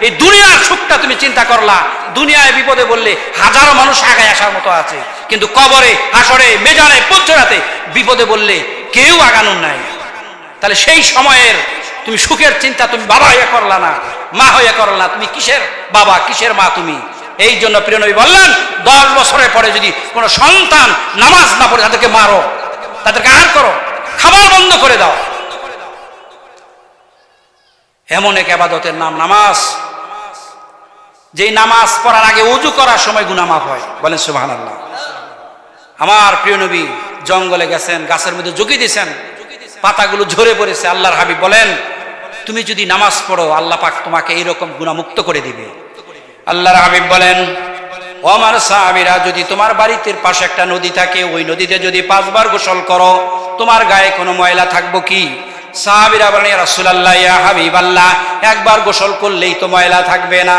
এই দুনিয়ার সুখটা তুমি চিন্তা করলা। দুনিয়ায় বিপদে বললে হাজারো মানুষ আগায় আসার মতো আছে। কিন্তু কবরে, হাসরে, মেজারে পঞ্চরাতে বিপদে বললে কেউ আগানোর নাই। তাহলে সেই সময়ের তুমি সুখের চিন্তা তুমি বাবা হয়ে করলা না, মা করলা না। তুমি কিসের বাবা, কিসের মা তুমি? এই জন্য প্রিয় নবী বললেন, দশ বছরের পরে যদি কোনো সন্তান নামাজ না পড়ে তাদেরকে মারো, তাদেরকে আর করো, খাবার বন্ধ করে দাও। এমন এক আবাদতের নাম, নামাজ। যেই নামাজ পড়ার আগে উজু করার সময় গুনামাফ হয়। বলেন সুবাহান আল্লাহ আমার প্রিয় নবী জঙ্গলে গেছেন, গাছের মধ্যে ঝুঁকি দিয়েছেন পাতাগুলো ঝরে পড়েছে, আল্লাহর হাবিব বলেন, তুমি যদি নামাজ পড়ো, আল্লাহ পাক তোমাকে এইরকম গুণামুক্ত করে দিবে। আল্লাহর হাবিব বলেন আমার সাহাবিরা, যদি তোমার বাড়িতে পাশে একটা নদী থাকে, ওই নদীতে যদি পাঁচবার গোসল করো, তোমার গায়ে কোনো ময়লা থাকব কি? সাহাবিরা বলেন রাসূলুল্লাহ, ইয়া হাবিব আল্লাহ একবার গোসল করলেই তো ময়লা থাকবে না।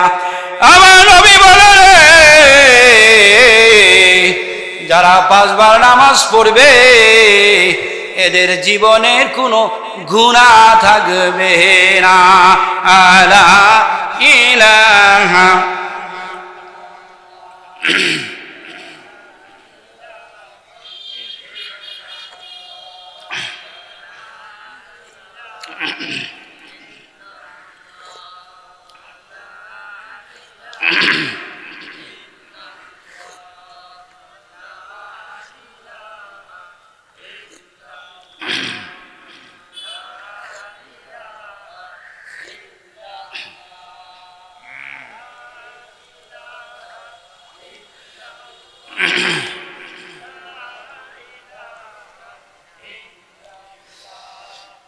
আমার নবী বলেন যারা পাঁচবার নামাজ পড়বে, এদের জীবনের কোনো গুণা থাকবে না। আলা ইলাহা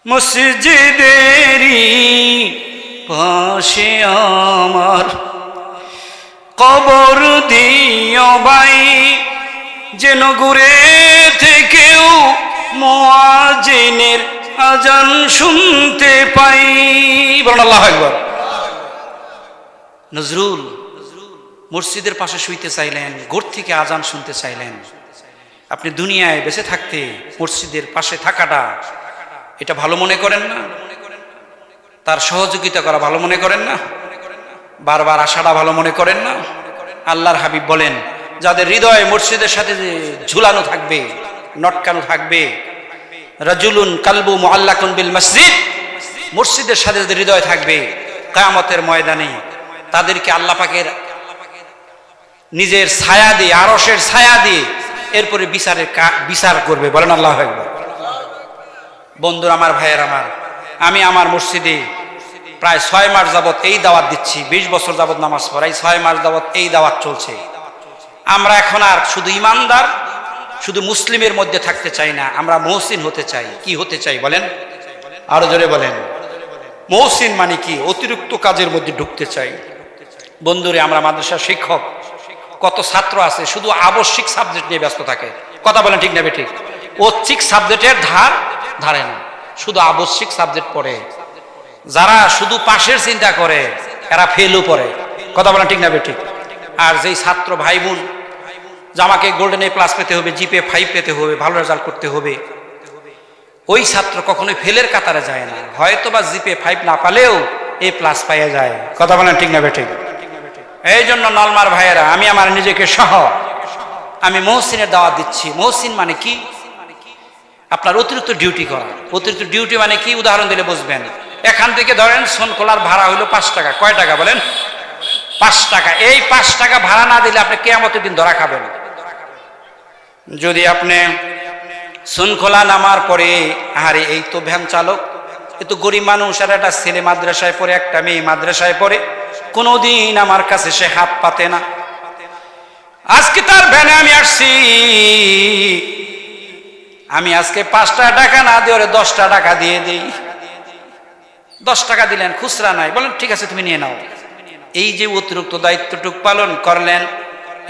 মসজিদেরই পাশে আমার কবর দিও ভাই যেন ঘুরে থেকেও মোয়াজিনের আজান শুনতে পাই। বলুন একবার নজরুল, মসজিদের পাশে শুইতে চাইলেন গোর থেকে আজান শুনতে চাইলেন। আপনি দুনিয়ায় বেঁচে থাকতে মসজিদের পাশে থাকাটা এটা ভালো মনে করেন না? তার সহযোগিতা করা ভালো মনে করেন না? বারবার আসাটা ভালো মনে করেন না? আল্লাহর হাবিব বলেন, যাদের হৃদয় মসজিদের সাথে ঝুলানো থাকবে, নটকানো থাকবে, রাজুলুন কালবু মোহাল্লাকুন বিল মসজিদ মসজিদের সাথে যাদের হৃদয় থাকবে, কায়ামতের ময়দানে তাদেরকে আল্লাহ পাকের নিজের ছায়া দিয়ে আরসের ছায়া দিয়ে এরপরে বিচারের বিচার করবে। বলেন আল্লাহ একবার বন্ধুরা, আমার ভাইয়ের আমার, আমি আমার মসজিদে প্রায় ছয় মাস যাবত এই দাওয়াত দিচ্ছি, বিশ বছর যাবত নামাজ পড়াই ছয় মাস যাবত এই দাওয়াত চলছে। আমরা এখন আর শুধু ইমানদার, শুধু মুসলিমের মধ্যে থাকতে চাই না, আমরা মহসিন হতে চাই। কি হতে চাই বলেন? আরও জোরে বলেন। মহসিন মানে কি? অতিরিক্ত কাজের মধ্যে ঢুকতে চাই। বন্ধুরে, আমরা মাদ্রাসার শিক্ষক, কত ছাত্র আছে, শুধু আবশ্যিক সাবজেক্ট নিয়ে ব্যস্ত থাকে। কথা বলেন ঠিক নেবে ঠিক? ঐচ্ছিক সাবজেক্টের ধার ধারে না। শুধু আবশ্যিক সাবজেক্ট পড়ে। যারা শুধু পাশের চিন্তা করে, এরা ফেলও পড়ে। কথা বলেন ঠিক নেবে ঠিক আর যেই ছাত্র ভাই বোন যে আমাকে গোল্ডেন এ প্লাস পেতে হবে জিপে ফাইভ পেতে হবে, ভালো রেজাল্ট করতে হবে, ওই ছাত্র কখনোই ফেলের কাতারে যায় না। হয়তো বা জিপে ফাইভ না পালেও এ প্লাস পাইয়া যায়। কথা বলেন ঠিক না ঠিক এই জন্য নলমার ভাইয়েরা, আমি আমার নিজেকে সহ, আমি মহসিনের দাওয়াত দিচ্ছি। মহসিন মানে কি? আপনার অতিরিক্ত ডিউটি করা। অতিরিক্ত ডিউটি মানে কি? উদাহরণ দিলে বুঝবেন। এখান থেকে ধরেন সোনকোলার ভাড়া হইল পাঁচ টাকা। কয় টাকা বলেন? পাঁচ টাকা। এই পাঁচ টাকা ভাড়া না দিলে আপনি কেয়ামতের দিন ধরা খাবেন। যদি আপনি শৃঙ্খলা নামার পরে আরে এই তো ভ্যান চালক, এ তো গরিব মানুষ, আর একটা ছেলে মাদ্রাসায় পড়ে, একটা মেয়ে মাদ্রাসায় পড়ে, কোনোদিন আমার কাছে সে হাত পাতে না। আজকে তার ভ্যানে আমি আসছি। আমি আজকে পাঁচটা টাকা না দিয়ে ওরে দশটা টাকা দিয়ে দিই। দশ টাকা দিলেন, খুচরা নাই। বলেন, ঠিক আছে, তুমি নিয়ে নাও। এই যে অতিরিক্ত দায়িত্বটুক পালন করলেন,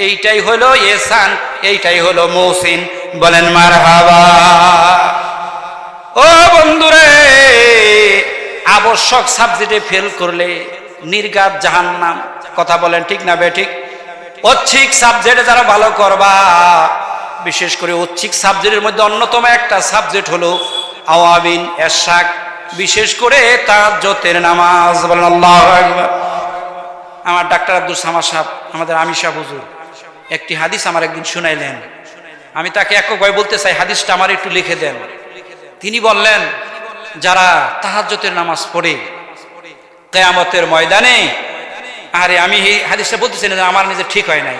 এইটাই হলো এসান এইটাই হলো মৌসিন বলেন মার ও বন্ধুরে, আবশ্যক সাবজেক্টে ফেল করলে নির্গাত জাহান্নাম। কথা বলেন, ঠিক না বে ঠিক? ঐচ্ছিক সাবজেক্টে যারা ভালো করবা বিশেষ করে ঐচ্ছিক সাবজেক্টের মধ্যে অন্যতম একটা সাবজেক্ট হলো আওয়াবিন এরশাক বিশেষ করে তাহাজ্জতের নামাজ, বলেন আল্লাহ আমার ডাক্তার আব্দুল সামা সাহেব, আমাদের আমি সাহেব হুজুর, একটি হাদিস আমার একদিন শুনাইলেন। আমি তাকে এককভাবে বলতে চাই, হাদিসটা আমার একটু লিখে দেন। তিনি বললেন, যারা তাহাজ্জতের নামাজ পড়ে, কেয়ামতের ময়দানে, আরে আমি এই হাদিসটা বলতেছি না আমার নিজে ঠিক হয় নাই।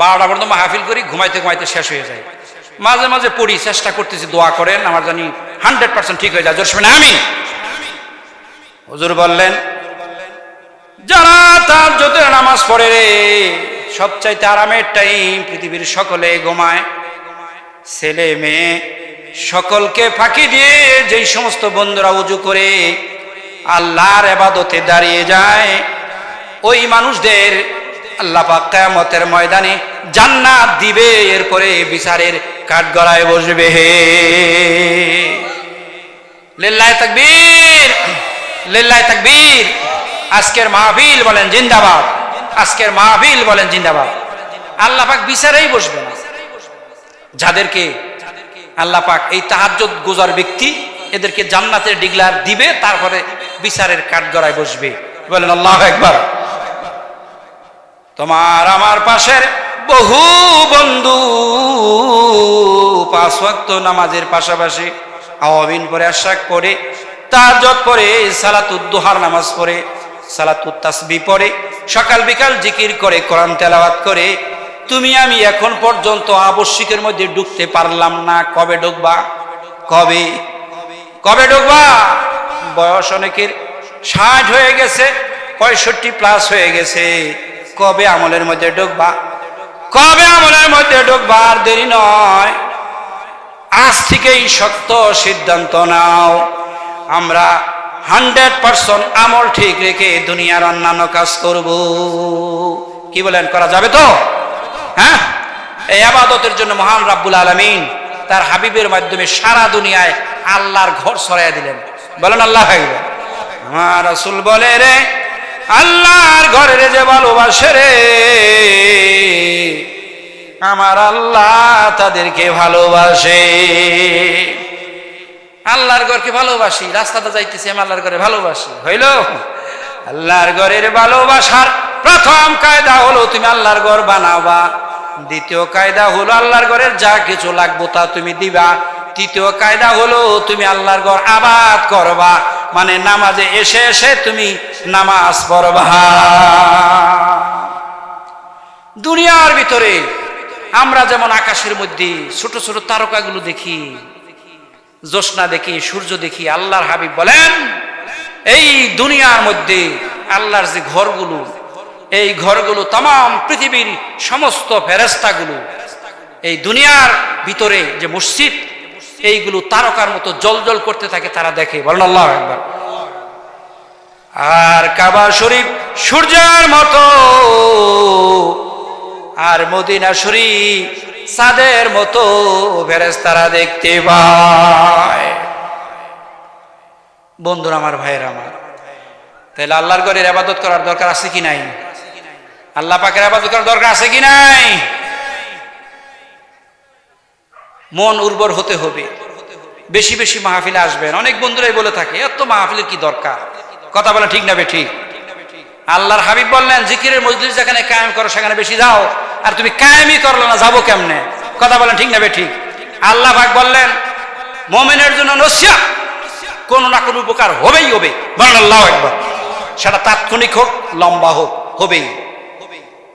বারোটা পর্যন্ত মাহফিল করি, ঘুমাইতে ঘুমাইতে শেষ হয়ে যায়। মাঝে মাঝে পড়ি, চেষ্টা করতেছি, দোয়া করেন, আমার জানি হান্ড্রেড পার্সেন্ট ঠিক হয়ে যায়। জোর শুনে আমি হুজুর বললেন, যারা তার যতের নামাজ পড়ে রে, সবচাইতে আরামের টাইম পৃথিবীর সকলে ঘুমায়। ছেলে মেয়ে সকলকে ফাঁকি দিয়ে যেই সমস্ত বন্ধুরা উজু করে আল্লাহর এবাদতে দাঁড়িয়ে যায়, ওই মানুষদের আল্লাহ পাক ময়দানে জান্নাত দিবে, এরপরে বিচারের কাঠগড়ায় বসবে। হে লিল্লাহ তাকবীর লিল্লাহ তাকবীর। আজকের মাহফিল বলেন জিন্দাবাদ, আজকের মাহফিল বলেন জিন্দাবাদ। আল্লাহ বিচারেই বসবে যাদেরকে আল্লাহ এই তাহাজ্জুদ গুজার ব্যক্তি, এদেরকে জান্নাতের ডিগলার দিবে, তারপরে বিচারের কাঠগড়ায় বসবে। বলেন আল্লাহ একবার তোমার আমার পাশের বহু বন্ধু, পাঁচ ওয়াক্ত নামাজের পাশাপাশি আওয়াবিন পরে আশাক পরে তার তাহাজ্জুদ পরে সালাতুদ্দোহার নামাজ পড়ে সালাতুত তাসবি পড়ে সকাল বিকাল জিকির করে, কোরআন তেলাওয়াত করে, তুমি আমি এখন পর্যন্ত আবশ্যিকের মধ্যে ঢুকতে পারলাম না। কবে ঢুকবা? কবে? কবে ঢুকবা? বয়স অনেকের ষাট হয়ে গেছে, পঁয়ষট্টি প্লাস হয়ে গেছে। কবে আমলের মধ্যে ঢুকবা? কবে আমলের মধ্যে ঢুকবা আর দেরি নয়। আজ থেকেই শক্ত সিদ্ধান্ত নাও। আমরা হান্ড্রেড পার্সেন্ট আমল ঠিক রেখে দুনিয়ার অন্যান্য কাজ করব। কি বলেন, করা যাবে তো? হ্যাঁ? এই আবাদতের জন্য মহান রাব্বুল আলমিন তার হাবিবের মাধ্যমে সারা দুনিয়ায় আল্লাহর ঘর সরাইয়া দিলেন। বলেন, আল্লাহ আমার রসুল বলে রে আল্লাহর ঘরের যে ভালোবাসে রে, আমার আল্লাহ তাদেরকে ভালোবাসে। আল্লাহর ঘরকে ভালোবাসি রাস্তাটা যাইতেছি, আমি আল্লাহর ঘরে ভালোবাসি। হইল? আল্লাহর ঘরের ভালোবাসার প্রথম কায়দা হলো, তুমি আল্লাহর ঘর বানাবা। দ্বিতীয় কায়দা হলো, আল্লাহর ঘরের যা কিছু লাগবো তা তুমি দিবা। তৃতীয় কায়দা হলো, তুমি আল্লাহর ঘর আবাদ করবা। মানে নামাজে এসে এসে তুমি নামাজ পড়বা। দুনিয়ার ভিতরে আমরা যেমন আকাশের মধ্যে ছোট ছোট তারকাগুলো দেখি, জ্যোৎস্না দেখি, সূর্য দেখি, আল্লাহর হাবিব বলেন, এই দুনিয়ার মধ্যে আল্লাহর যে ঘরগুলো, এই ঘরগুলো তাম পৃথিবীর সমস্ত ফেরেস্তাগুলো এই দুনিয়ার ভিতরে যে মসজিদ এইগুলো তারকার মতো জল জল করতে থাকে, তারা দেখে। বলেন আল্লাহ একবার আর কাবা শরীফ সূর্যের মতো, আর মদিনা শরীফ চাঁদের মতো ফেরেস্তারা দেখতে পায়। বন্ধুরা আমার, ভাইয়ের আমার, তাহলে আল্লাহর ঘরের আবাদত করার দরকার আছে কি নাই? আল্লাহ পাকের আবাদত করার দরকার আছে কি নাই? মন উর্বর হতে হবে। বেশি বেশি মাহফিলে আসবেন। অনেক বন্ধুরাই বলে থাকে, এত মাহফিলের কি দরকার? কথা বলা ঠিক না বে ঠিক। আল্লাহর হাবিব বললেন, জিকিরের মজলিস যেখানে কায়েম করো, সেখানে বেশি যাও। আর তুমি কায়েমই করল না, যাব কেমনে? কথা বলেন ঠিক না বে ঠিক। আল্লাহ ভাগ বললেন, মোমেনের জন্য নসিয়া কোন না কোনো উপকার হবেই হবে। বলেন আল্লাহ একবার সেটা তাৎক্ষণিক হোক, লম্বা হোক, হবেই।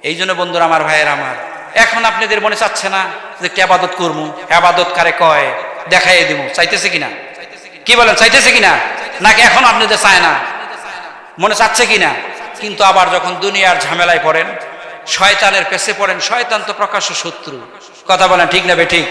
এই জন্য বন্ধুরা, আমার ভাইয়ের, আমার এখন আপনাদের মনে চাচ্ছে না যে কে আবাদত করব আবাদত কারে কয়? দেখাই দিব চাইতেছে কিনা? কি বলেন, চাইতেছে কিনা? নাকি এখন আপনাদের চায় না? মনে চাচ্ছে কিনা? কিন্তু আবার যখন দুনিয়ার ঝামেলায় পড়েন, শয়তানের পেছে পড়েন, শয়তান তো প্রকাশ্য শত্রু। কথা বলেন, ঠিক না বে ঠিক?